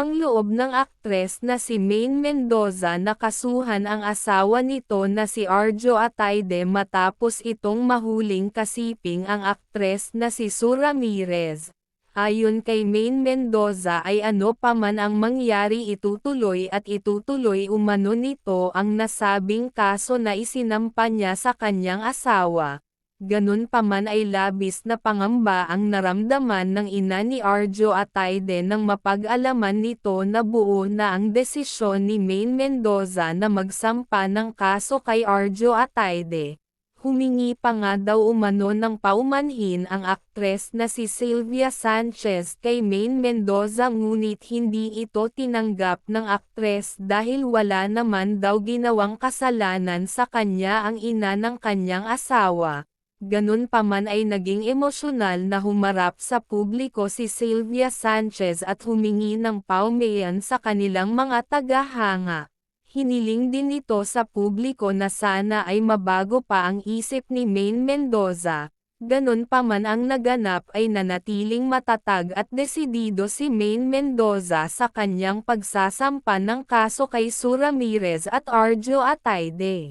Isinaloob ng aktres na si Maine Mendoza na kasuhan ang asawa nito na si Arjo Ataide matapos itong mahuling kasiping ang aktres na si Sue Ramirez. Ayon kay Maine Mendoza ay ano pa man ang mangyari itutuloy at itutuloy umano nito ang nasabing kaso na isinampa niya sa kanyang asawa. Ganun pa man ay labis na pangamba ang naramdaman ng ina ni Arjo Ataide nang mapag-alaman nito na buo na ang desisyon ni Maine Mendoza na magsampa ng kaso kay Arjo Ataide. Humingi pa nga daw umano ng paumanhin ang aktres na si Sylvia Sanchez kay Maine Mendoza ngunit hindi ito tinanggap ng aktres dahil wala naman daw ginawang kasalanan sa kanya ang ina ng kanyang asawa. Ganun pa man ay naging emosyonal na humarap sa publiko si Sylvia Sanchez at humingi ng paumayan sa kanilang mga tagahanga. Hiniling din ito sa publiko na sana ay mabago pa ang isip ni Maine Mendoza. Ganun pa man ang naganap ay nanatiling matatag at desidido si Maine Mendoza sa kanyang pagsasampa ng kaso kay Sue Ramirez at Arjo Ataide.